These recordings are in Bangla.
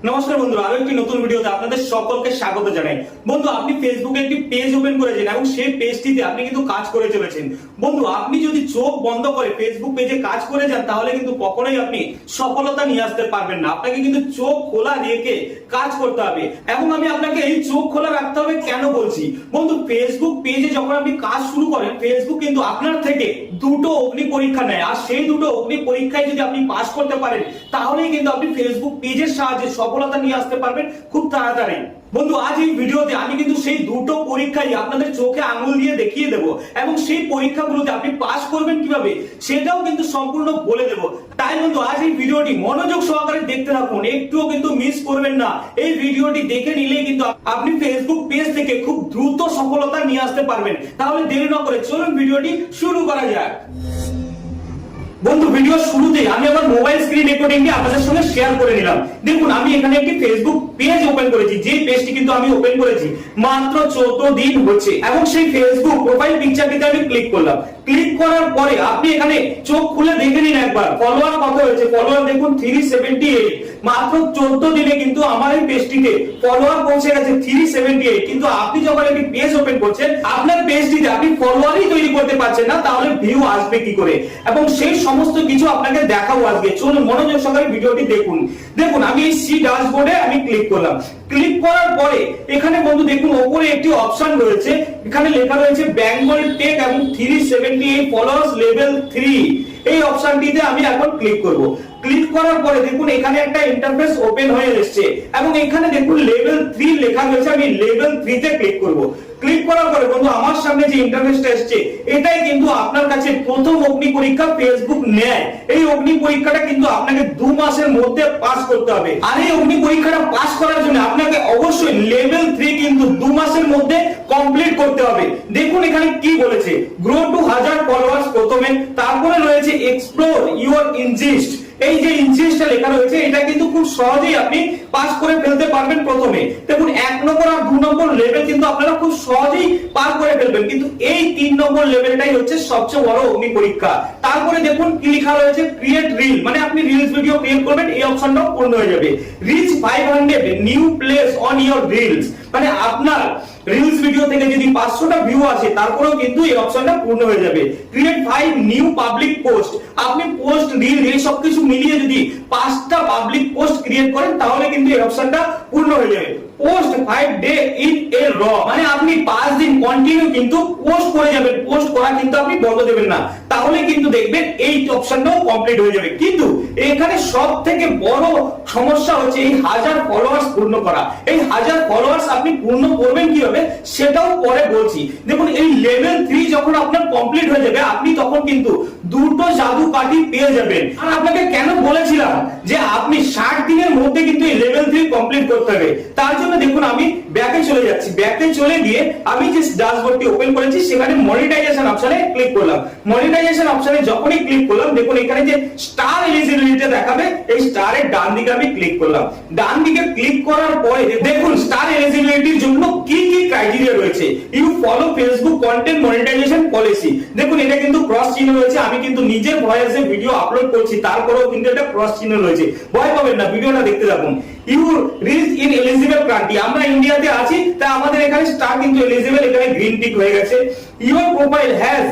নমস্কার বন্ধু আরও একটি নতুন ভিডিওতে আপনাদের সকলকে স্বাগত জানাই। বন্ধু, আপনি ফেসবুকে একটি পেজ ওপেন করেছেন এবং সেই পেজটিতে আপনি কিন্তু কাজ করে চলেছেন। বন্ধু, আপনি যদি চোখ বন্ধ করে ফেসবুক পেজে কাজ করে যান, তাহলে কিন্তু কখনোই আপনি সফলতা নিয়ে আসতে পারবেন না। আপনাকে কিন্তু চোখ খোলা রেখে কাজ করতে হবে। এবং আমি আপনাকে এই চোখ খোলা রাখতে হবে কেন বলছি? বন্ধু ফেসবুক পেজে যখন আপনি কাজ শুরু করেন ফেসবুক কিন্তু আপনার থেকে দুটো অগ্নি পরীক্ষা নেয়। আর সেই দুটো অগ্নি পরীক্ষায় যদি আপনি পাশ করতে পারেন, তাহলেই কিন্তু আপনি ফেসবুক পেজের সাহায্যে সফলতা নিয়ে আসতে পারবেন খুব তাড়াতাড়ি। বন্ধু, আজ এই ভিডিওতে আমি কিন্তু সেই দুটো পরীক্ষাই আপনাদের চোখে আঙুল দিয়ে দেখিয়ে দেব এবং সেই পরীক্ষাগুলোতে আপনি পাস করবেন কীভাবে সেটাও কিন্তু সম্পূর্ণ বলে দেব। তাই বন্ধু, আজ এই ভিডিওটি মনোযোগ সহকারে দেখতে থাকুন, একটুও কিন্তু মিস করবেন না। এই ভিডিওটি দেখে নিলেই কিন্তু আপনি ফেসবুক পেজ থেকে খুব দ্রুত সফলতা নিয়ে আসতে পারবেন। তাহলে দেরি না করে চলুন ভিডিওটি শুরু করা যাক। বন্ধু ভিডিও শুরুতে আমি আমার মোবাইল স্ক্রিন রেকর্ডিংটি আপনাদের সঙ্গে শেয়ার করে নিলাম। দেখুন, আমি এখানে একটি ফেসবুক পেজ ওপেন করেছি, যে পেজটি কিন্তু আমি ওপেন করেছি মাত্র চোদ্দ দিন হচ্ছে। এবং সেই ফেসবুক প্রোফাইল পিকচারটিতে আমি ক্লিক করলাম। ক্লিক করার পরে আপনি এখানে চোখ খুলে দেখে নিন একবার। ফলোয়ার কত হয়েছে? ফলোয়ার দেখুন থ্রি সেভেন্টি এইট মাত্র চোদ্দ দিনে কিন্তু আমার এই পেজটিতে ফলোয়ার পৌঁছে গেছে থ্রি সেভেন্টি এইট কিন্তু আপনি যখন একটি পেজ ওপেন করছেন, আপনার পেজটিতে আপনি ফলোয়ারই তৈরি করতে পারছেন না, তাহলে ভিউ আসবে কি করে? এবং সেই সমস্ত কিছু আপনাকে দেখাবো আজকে। চলুন, মনোযোগ সহকারে ভিডিওটি দেখুন। দেখুন, আমি এই সি ড্যাশবোর্ডে আমি ক্লিক করলাম। ক্লিক করার পরে এখানে বন্ধু দেখুন, ওপরে একটি অপশন রয়েছে। এখানে লেখা রয়েছে বেঙ্গল টেক এবং three seventy eight followers level three এই অপশনটিতে আমি এখন ক্লিক করব। ক্লিক করার পরে দেখুন এখানে একটা ইন্টারফেস ওপেন হয়ে এসেছে। এবং এখানে দেখুন লেভেল থ্রি লেখা রয়েছে, আমি লেভেল থ্রি তে ক্লিক করব। ক্লিক করার পরে বন্ধু, আমার সামনে যে ইন্টারফেসটা এসেছে, এটাই কিন্তু আপনার কাছে প্রথম অগ্নি পরীক্ষা ফেসবুক নেয়। এই অগ্নি পরীক্ষাটা কিন্তু আপনাকে দু মাসের মধ্যে পাস করতে হবে। আর এই অগ্নি পরীক্ষাটা পাস করার জন্য আপনাকে অবশ্যই লেভেল থ্রি কিন্তু দু মাসের মধ্যে কমপ্লিট করতে হবে। দেখুন এখানে কি বলেছে গ্রো টু হাজার ফলোয়ার্স প্রথমে, তারপরে রয়েছে এক্সপ্লোর ইউর ইনজিস্ট এই যে ইনজিস্টটা লেখা রয়েছে, এটা কিন্তু খুব সহজেই আপনি পাস করে ফেলতে পারবেন প্রথমে। দেখুন, এক নম্বর আর দু নম্বর লেভেল কিন্তু আপনারা খুব সহজেই পার করে ফেলবেন। কিন্তু এই তিন নম্বর লেভেলটাই হচ্ছে সবচেয়ে বড় অগ্নি পরীক্ষা। তারপরে দেখুন কি লেখা রয়েছে ক্রিয়েট রিল মানে আপনি রিলস ভিডিও ক্রিয়েট করবেন, এই অপশনটাও পূর্ণ হয়ে যাবে। Reach five hundred new plays on your reels মানে আপনার রিলস ভিডিও থেকে যদি পাঁচশোটা ভিউ আসে, তারপরেও কিন্তু এই অপশনটা পূর্ণ হয়ে যাবে। Create five new public post আপনি পোস্ট রিল রিল সবকিছু মিলিয়ে যদি পাঁচটা পাবলিক পোস্ট ক্রিয়েট করেন, তাহলে কিন্তু এই অপশনটা পূর্ণ হয়ে যাবে। Post five day in a row মানে আপনি পাঁচ দিন কন্টিনিউ কিন্তু পোস্ট করে যাবেন। পোস্ট করা কিন্তু আপনি বন্ধ দেবেন না। তাহলে কিন্তু দেখবেন এই অপশনটাও কমপ্লিট হয়ে যাবে। কিন্তু এখানে সব থেকে বড় সমস্যা হচ্ছে এই হাজার ফলোয়ার্স পূর্ণ করা। এই হাজার ফলোয়ার্স আপনি পূর্ণ করবেন কীভাবে? সেটাও পরে বলছি। দেখুন, এই লেভেল থ্রি যখন আপনার কমপ্লিট হয়ে যাবে, আপনি তখন কিন্তু দুটো জাদু কাঠি পেয়ে যাবেন। আর আপনাকে কেন বলেছিলাম যে আপনি ষাট দিনের মধ্যে কিন্তু এই লেভেল থ্রি কমপ্লিট করতে হবে? তার জন্য দেখুন আমি ব্যাকে চলে যাচ্ছি। ব্যাকে চলে গিয়ে আমি যে ড্যাশবোর্ডটি ওপেন করেছি, সেখানে মনিটাইজেশন অপশনে ক্লিক করলাম। মনিটাইজেশন অপশনে যখনই ক্লিক করলাম, দেখুন এখানে যে স্টার এলিজিবিলিটি দেখাবে, এই স্টারের ডান দিকে আমি ক্লিক করলাম। ডান দিকে ক্লিক করার পরে দেখুন স্টার এলিজিবিলিটির জন্য কি কি ক্রাইটেরিয়া রয়েছে? You follow Facebook content monetisation policy দেখুন, এটা কিন্তু ক্রস চিহ্ন রয়েছে। আমি কিন্তু নিজের ভয়েসে ভিডিও আপলোড করছি, তারপরেও কিন্তু এটা ক্রস চিহ্ন রয়েছে। ভয় পাবেন না, ভিডিওটা দেখতে থাকুন। You reach in eligible country আমরা ইন্ডিয়াতে আছি তাই আমাদের এখানে স্টার কিন্তু এলিজিবল এখানে গ্রিন টিক হয়ে গেছে। Your profile has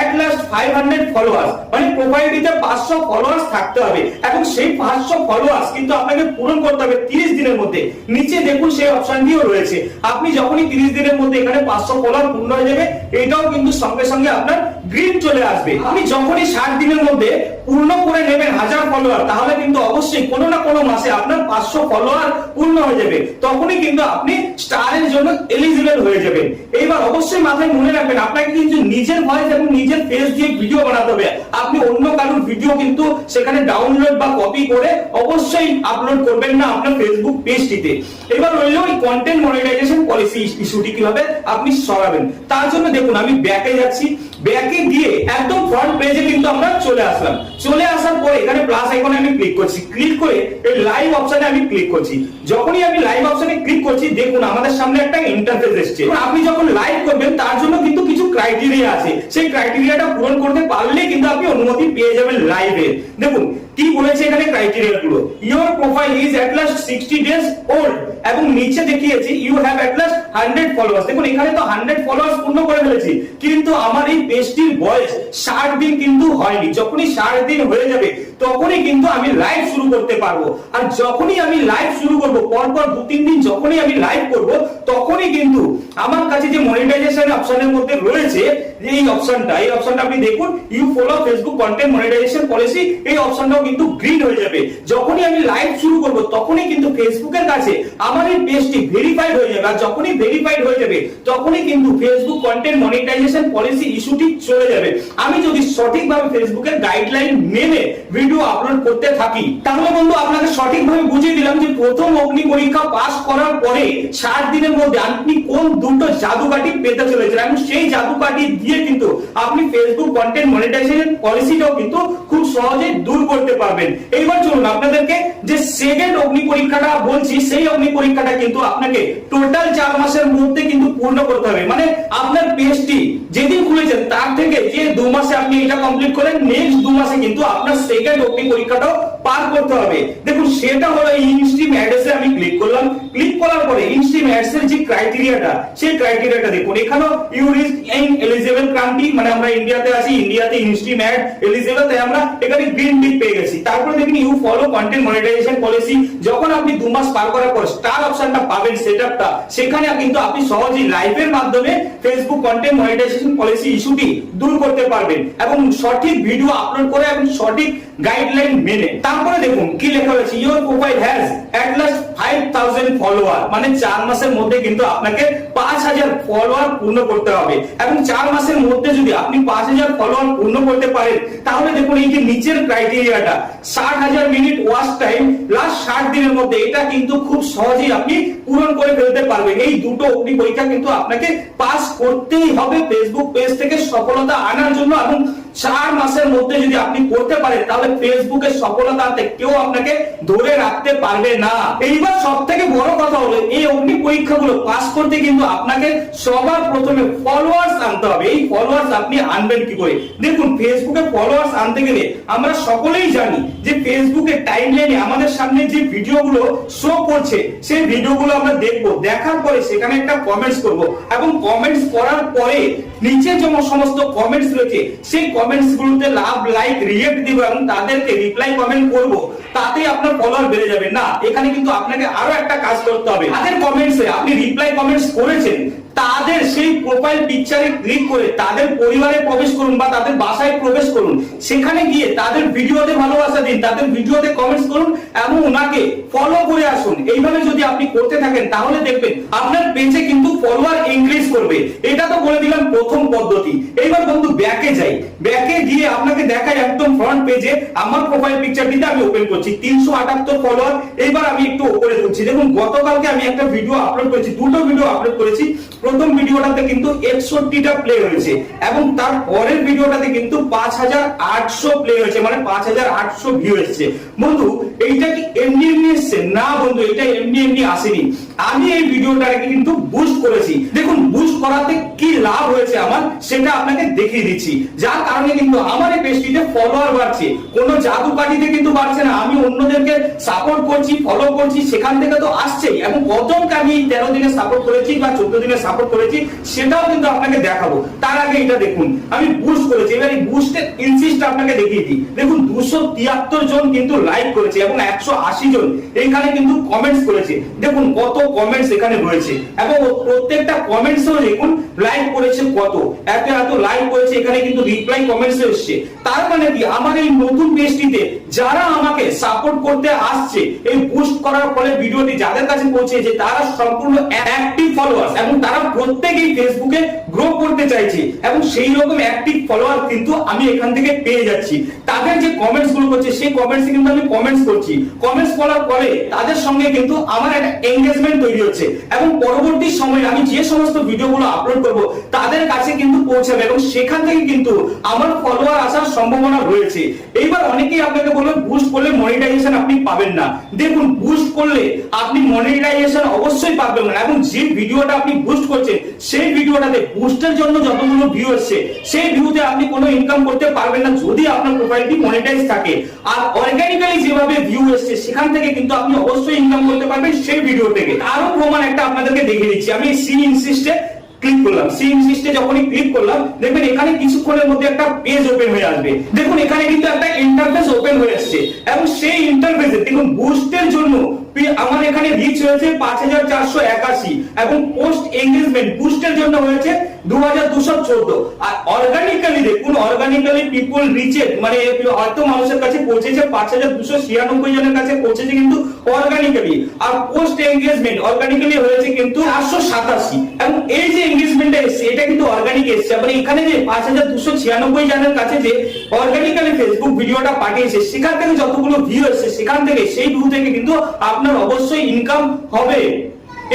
at last 500 followers মানে প্রোফাইলটিতে 500 ফলোয়ার্স থাকতে হবে। এবং সেই 500 ফলোয়ার্স কিন্তু আপনাকে পূরণ করতে হবে 30 দিনের মধ্যে। নিচে দেখুন সেই অপশন অপশনটিও রয়েছে। আপনি যখনই 30 দিনের মধ্যে এখানে 500 ফলোয়ার পূর্ণ হয়ে যাবে, এটাও কিন্তু সঙ্গে সঙ্গে আপনার গ্রিন চলে আসবে। আপনি যখনই 60 দিনের মধ্যে পূর্ণ করে নেবেন হাজার ফলোয়ার তাহলে কিন্তু অবশ্যই কোনো না কোনো মাসে আপনার 500 ফলোয়ার পূর্ণ হয়ে যাবে। তখনই কিন্তু আপনি স্টারের জন্য এলিজিবল হয়ে যাবেন। এইবার অবশ্যই মাথায় মনে রাখবেন, আপনাকে কিন্তু নিজের ভয়েস এবং নিজের ফেস দিয়ে ভিডিও বানাতে হবে। আপনি অন্য কারোর ভিডিও কিন্তু সেখানে ডাউনলোড বা কপি করে অবশ্যই আপলোড করবেন না আপনার ফেসবুক পেজটিতে এবার রইল ওই কন্টেন্ট মনিটাইজেশন পলিসি ইস্যুটি কীভাবে আপনি সরাবেন। তার জন্য দেখুন, আমি ব্যাকে যাচ্ছি। ব্যাকে গিয়ে একদম ফ্রন্ট পেজে কিন্তু আমরা চলে আসলাম। চলে আসার পরে এখানে প্লাস আইকনে আমি ক্লিক করছি। ক্লিক করে এই লাইভ অপশনে আমি ক্লিক করছি। যখনই আমি লাইভ অপশনে ক্লিক করছি দেখুন আমাদের সামনে একটা ইন্টারফেস এসছে। আপনি যখন লাইভ করবেন তার জন্য কিন্তু কিছু ক্রাইটেরিয়া আছে। সেই ক্রাইটেরিয়াটা পূরণ করতে পারলে কিন্তু আপনি অনুমতি পেয়ে যাবেন লাইভে দেখুন কি বলেছে এখানে ক্রাইটেরিয়া গুলো? Your profile is at last 60 days old এবং নিচে দেখিয়েছে you have at last 100 followers দেখুন, এখানে তো 100 ফলোয়ার্স পূর্ণ করে ফেলেছি, কিন্তু আমার এই পেজটির বয়স 60 দিন কিন্তু হয়নি। যখনই 60 দিন হয়ে যাবে, তখনই কিন্তু আমি লাইভ শুরু করতে পারব। আর যখনই আমি লাইভ শুরু করব, পরপর দু তিন দিন যখনই আমি লাইভ করব, তখনই কিন্তু আমার কাছে যে মনিটাইজেশন অপশনের মধ্যে রয়েছে এই অপশনটা এই অপশনটা আপনি দেখুন you follow Facebook content monetisation policy এই অপশনটাও কিন্তু গ্রিন হয়ে যাবে। যখনই আমি লাইভ শুরু করব, তখনই কিন্তু ফেসবুকের কাছে আমার এই পেজটি ভেরিফাইড হয়ে যাবে। আর যখনই ভেরিফাইড হয়ে যাবে, তখনই কিন্তু ফেসবুক কন্টেন্ট মনিটাইজেশন পলিসি ইস্যুটি চলে যাবে। আমি যদি সঠিকভাবে ফেসবুকের গাইডলাইন মেনে ভিডিও আপলোড করতে থাকি, তাহলে বন্ধু আপনাকে সঠিকভাবে বুঝিয়ে দিলাম যে প্রথম অগ্নি পরীক্ষা পাস করার পরে ষাট দিনের মধ্যে আপনি কোন দুটো জাদুকাঠি পেতে চলেছেন? এবং সেই জাদুকাঠি দিয়ে কিন্তু আপনি ফেসবুক কন্টেন্ট মনিটাইজেশন পলিসিটাও কিন্তু খুব সহজে দূর করতে পারবেন। এইবার চলুন আপনাদেরকে যে সেকেন্ড অগ্নি পরীক্ষাটা বলছি, সেই অগ্নি পরীক্ষাটা কিন্তু আপনাকে টোটাল চার মাসের মধ্যে কিন্তু পূর্ণ করতে হবে। মানে আপনার পেজটি যেদিন খুলেছেন, তার থেকে যে দু মাসে আপনি এটা কমপ্লিট করেন নেক্সট দু মাসে কিন্তু আপনার সেকেন্ড অগ্নি পরীক্ষাটাও পার করতে হবে। দেখুন, সেটা হলো ইনস্ট্রিম অ্যাড্রেসে আমি ক্লিক করলাম। ক্লিক করার পরে ইনস্ট্রিম অ্যাডস যে ক্রাইটেরিয়াটা সেই ক্রাইটেরিয়াটা দেখুন। এখানেও you reach in eligible country মানে আমরা ইন্ডিয়াতে আছি, ইন্ডিয়াতে ইনস্ট্রিম অ্যাড এলিজিবল তাই আমরা এখানে গ্রিন টিক পেয়ে গেছি। তারপরে দেখুন you follow content monetisation policy যখন আপনি দু মাস পার করার পর স্টার অপশনটা পাবেন সেটআপটা সেখানে কিন্তু আপনি সহজেই লাইভের মাধ্যমে ফেসবুক কন্টেন্ট মনিটাইজেশন পলিসি ইস্যুটি দূর করতে পারবেন এবং সঠিক ভিডিও আপলোড করে এবং সঠিক গাইডলাইন মেনে। তারপরে দেখুন, কি লেখা রয়েছে? Your profile has at last 5000 follower মানে 4 মাসের মধ্যে কিন্তু আপনাকে 5000 ফলোয়ার পূর্ণ করতে হবে এবং চার 4 মাসের মধ্যে যদি আপনি 5000 ফলোয়ার পূর্ণ করতে পারেন, তাহলে দেখুন এই যে নিচের ক্রাইটেরিয়াটা 60000 মিনিট ওয়াচ টাইম লাস্ট 60 দিনের মধ্যে, এটা কিন্তু খুব সহজেই আপনি পূরণ করে ফেলতে পারবেন। এই দুটো অগ্নি পরীক্ষা কিন্তু আপনাকে পাস করতেই হবে। ফেসবুক পেজ থেকে সফলতা আনার জন্য এবং চার মাসের মধ্যে যদি আপনি করতে পারেন, তাহলে ফেসবুকের সফলতাতে কেউ আপনাকে ধরে রাখতে পারবে না। এইবার সব থেকে বড় কথা হলো, এই অগ্নি পরীক্ষাগুলো পাস করতে কিন্তু আপনাকে সবার প্রথমে ফলোয়ার্স আনতে হবে। এই ফলোয়ার্স আপনি আনবেন কি করে? দেখুন, ফেসবুকে ফলোয়ার্স আনতে গেলে আমরা সকলেই জানি যে ফেসবুকে টাইমলাইনে আমাদের সামনে যে ভিডিওগুলো শো করছে, সেই ভিডিওগুলো আমরা দেখব। দেখার পরে সেখানে একটা কমেন্টস করব এবং কমেন্টস করার পরে নিচে যে সমস্ত কমেন্টস রয়েছে, সেই কমেন্টস গুলোতে লাভ লাইক রিয়েক্ট দিব এবং তাদেরকে রিপ্লাই কমেন্ট করব, তাতেই আপনার ফলোয়ার বেড়ে যাবে। না, এখানে কিন্তু আপনাকে আরও একটা কাজ করতে হবে। তাদের কমেন্টসে আপনি রিপ্লাই কমেন্টস করেছেন, তাদের সেই প্রোফাইল পিকচারে ক্লিক করে তাদের পরিবারে প্রবেশ করুন বা তাদের বাসায় প্রবেশ করুন। সেখানে গিয়ে তাদের ভিডিওতে ভালোবাসা দিন, তাদের ভিডিওতে কমেন্টস করুন এবং ওনাকে ফলো করে আসুন। এইভাবে যদি আপনি করতে থাকেন, তাহলে দেখবেন আপনার পেজে কিন্তু ফলোয়ার ইনক্রিজ করবে। এটা তো বলে দিলাম প্রথম পদ্ধতি। এইবার গিয়ে আপনাকে দেখাই একদম ফ্রন্ট পেজে আমার প্রোফাইল পিকচারটিতে আমি ওপেন করছি। তিনশো আটাত্তর ফলোয়ার এবার আমি একটু উপরে তুলছি। দেখুন, গতকালকে আমি একটা ভিডিও আপলোড করেছি, দুটো ভিডিও আপলোড করেছি। প্রথম ভিডিওটাতে কিন্তু একষট্টিটা প্লে হয়েছে এবং তার পরের ভিডিওটাতে কিন্তু পাঁচ হাজার আটশো প্লে হয়েছে মানে পাঁচ হাজার আটশো ভিউ এসেছে। বন্ধু, এইটা কি এমনি এমনি এসছে? না বন্ধু, এটা এমনি এমনি আসেনি। আমি এই ভিডিওটাকে কিন্তু বুস্ট করেছি। দেখুন বুস্ট করাতে কি লাভ হয়েছে আমার, সেটা আপনাকে দেখিয়ে দিচ্ছি। যার কারণে কিন্তু আমার এই পেজটিতে ফলোয়ার বাড়ছে। কোনো জাদু কাঠিতে কিন্তু বাড়ছে না। আমি অন্যদেরকে সাপোর্ট করছি ফলো করছি, সেখান থেকে তো আসছেই। এবং কতজনকে আমি তেরো দিনে সাপোর্ট করেছি বা চোদ্দ দিনে সাপোর্ট করেছি, সেটাও কিন্তু আপনাকে দেখাবো। তার আগে এটা দেখুন। আমি বুস্ট করেছি। এবার এই বুস্টের আপনাকে দেখিয়ে দিই। দেখুন, দুশো তিয়াত্তর জন কিন্তু লাইক করেছে এবং একশো আশি জন এখানে কিন্তু কমেন্টস করেছে। দেখুন, কত কমেন্টস এখানে রয়েছে। এবং প্রত্যেকটা কমেন্টসও দেখুন লাইক করেছে কত। এত এত লাইক করেছে, এখানে কিন্তু রিপ্লাই কমেন্টস এসছে। তার মানে কি? আমার এই নতুন পেজটিতে যারা আমাকে সাপোর্ট করতে আসছে, এই পোস্ট করার ফলে ভিডিওটি যাদের কাছে পৌঁছেছে তারা সম্পূর্ণ অ্যাক্টিভ ফলোয়ার্স এবং তারা প্রত্যেকেই ফেসবুকে গ্রো করতে চাইছে। এবং সেই রকম অ্যাক্টিভ ফলোয়ার কিন্তু আমি এখান থেকে পেয়ে যাচ্ছি, তাদের যে কমেন্টসগুলো করছে, সেই কমেন্টস কিন্তু আমি কমেন্টস করছি। কমেন্টস করার পরে তাদের সঙ্গে কিন্তু আমার একটা এঙ্গেজমেন্ট তৈরি হচ্ছে। এবং পরবর্তী সময়ে আমি যে সমস্ত ভিডিওগুলো আপলোড করব, তাদের কাছে কিন্তু পৌঁছাবে এবং সেখান থেকে কিন্তু আমার ফলোয়ার আসার সম্ভাবনা রয়েছে। এইবার অনেকেই আপনাকে বলবে বুস্ট করলে মনিটাইজেশন আপনি পাবেন না। দেখুন বুস্ট করলে আপনি মনিটাইজেশন অবশ্যই পাবেন না। এবং যে ভিডিওটা আপনি বুস্ট করছেন, সেই ভিডিওটাতে বুস্টের জন্য যতগুলো ভিউ আসছে, সেই ভিউতে আপনি কোনো ইনকাম করতে পারবেন না। যদি আপনার প্রোফাইলটি মনিটাইজ থাকে, আর অর্গানিক্যালি যেভাবে ভিউ এসছে, সেখান থেকে কিন্তু আপনি অবশ্যই ইনকাম করতে পারবেন সেই ভিডিও থেকে। আরও প্রমাণ একটা আপনাদেরকে দেখিয়ে দিচ্ছি। আমি সি ইনসিস্টে ক্লিক করলাম। সি ইনসিস্টে যখনই ক্লিক করলাম, দেখবেন এখানে কিছুক্ষণের মধ্যে একটা পেজ ওপেন হয়ে আসবে। দেখুন, এখানে কিন্তু একটা ইন্টারফেস ওপেন হয়ে আসছে। এবং সেই ইন্টারফেসে দেখুন বুস্টের জন্য আমার এখানে রিচ হয়েছে পাঁচ হাজার চারশো একাশি। এবং পোস্ট এঙ্গেজমেন্ট বুস্টের জন্য হয়েছে দু হাজার দুশো চোদ্দ। আর অর্গানিক্যালি দেখুন অর্গানিক্যালি পিপুল রিচেড মানে হয়তো মানুষের কাছে পৌঁছেছে পাঁচ হাজার দুশো ছিয়ানব্বই জনের কাছে পৌঁছেছে কিন্তু অর্গানিক্যালি আর পোস্ট এঙ্গেজমেন্ট অর্গানিক্যালি হয়েছে কিন্তু চারশো সাতাশি। এবং এই যে এঙ্গেজমেন্টটা এসছে, এটা কিন্তু অর্গানিক এসছে। মানে এখানে যে পাঁচ হাজার দুশো ছিয়ানব্বই জনের কাছে যে অর্গানিক্যালি ফেসবুক ভিডিওটা পাঠিয়েছে, সেখান থেকে যতগুলো ভিউ এসছে, সেখান থেকে সেই ভিউ থেকে কিন্তু আপনার অবশ্যই ইনকাম হবে।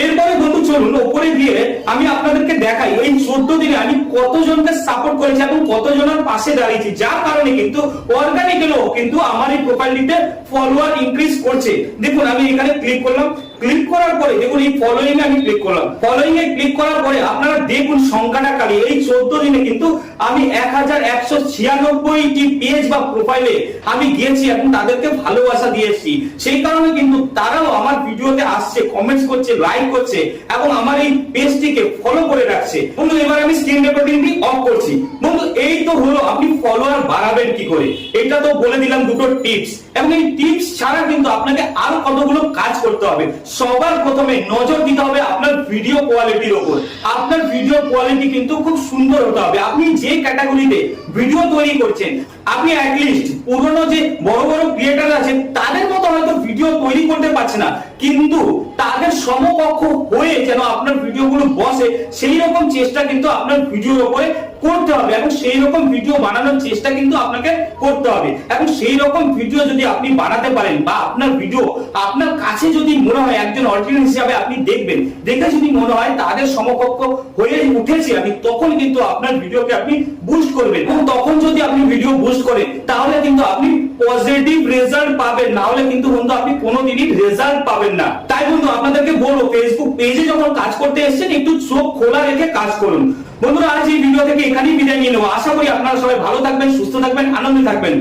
এরপরে বন্ধু চলুন, ওপরে গিয়ে আমি আপনাদেরকে দেখাই এই চোদ্দ দিনে আমি কতজনকে সাপোর্ট করেছি এবং কতজনের পাশে দাঁড়িয়েছি। যার কারণে কিন্তু অর্গানিক্যালও কিন্তু আমার এই প্রোফাইলটিতে ফলোয়ার ইনক্রিজ করছে। দেখুন, আমি এখানে ক্লিক করলাম। ক্লিক করার পরে দেখুন, এই ফলোইং আমি ক্লিক করলাম। ফলোয়িং এ ক্লিক করার পরে আপনারা দেখুন সংখ্যাটা খালি। এই চোদ্দ দিনে কিন্তু আমি এক হাজার একশো ছিয়ানব্বইটি পেজ বা প্রোফাইলে আমি গিয়েছি এবং তাদেরকে ভালোবাসা দিয়েছি। সেই কারণে কিন্তু তারাও আমার ভিডিওতে আসছে কমেন্টস করছে লাইক করছে এবং আমার এই পেজটিকে ফলো করে রাখছে। বন্ধু, এবার আমি স্ক্রিন রেকর্ডিংটি অফ করছি। বন্ধু, এই তো হলো, আপনি ফলোয়ার বাড়াবেন কি করে? এটা তো বলে দিলাম দুটো টিপস এবং এই টিপস ছাড়া কিন্তু আপনাকে আরও কতগুলো কাজ করতে হবে। সবার প্রথমে নজর দিতে হবে আপনার ভিডিও কোয়ালিটির ওপর। আপনার ভিডিও কোয়ালিটি কিন্তু খুব সুন্দর হতে হবে। আপনি যে ক্যাটাগরিতে ভিডিও তৈরি করছেন। আপনি অ্যাটলিস্ট পুরনো যে বড় বড় ক্রিয়েটার আছে তাদের মতো হয়তো ভিডিও তৈরি করতে পারছে না। কিন্তু তাদের সমকক্ষ হয়ে যেন আপনার ভিডিওগুলো বসে, সেই রকম চেষ্টা কিন্তু আপনার ভিডিওর উপরে করতে হবে। এবং সেই রকম ভিডিও বানানোর চেষ্টা কিন্তু আপনাকে করতে হবে। এবং সেই রকম ভিডিও যদি আপনি বানাতে পারেন বা আপনার ভিডিও আপনার কাছে যদি মনে হয়, একজন অডিয়েন্স হিসাবে আপনি দেখবেন, দেখে যদি মনে হয় তাদের সমকক্ষ হয়ে উঠেছে আমি তখন কিন্তু আপনার ভিডিওকে আপনি বুস্ট করবেন। এবং তখন যদি আপনি ভিডিও বুস্ট করেন, তাহলে কিন্তু আপনি পজিটিভ রেজাল্ট পাবেন। না হলে কিন্তু বন্ধু, আপনি কোনোদিনই রেজাল্ট পাবেন না। তাই বন্ধু, আপনাদেরকে বলব ফেসবুক পেজে যখন কাজ করতে এসেছেন, একটু চোখ খোলা রেখে কাজ করুন। বন্ধুরা, আজ এই ভিডিও থেকে এখানেই বিদায় নিয়ে নেব। আশা করি আপনারা সবাই ভালো থাকবেন, সুস্থ থাকবেন, আনন্দে থাকবেন।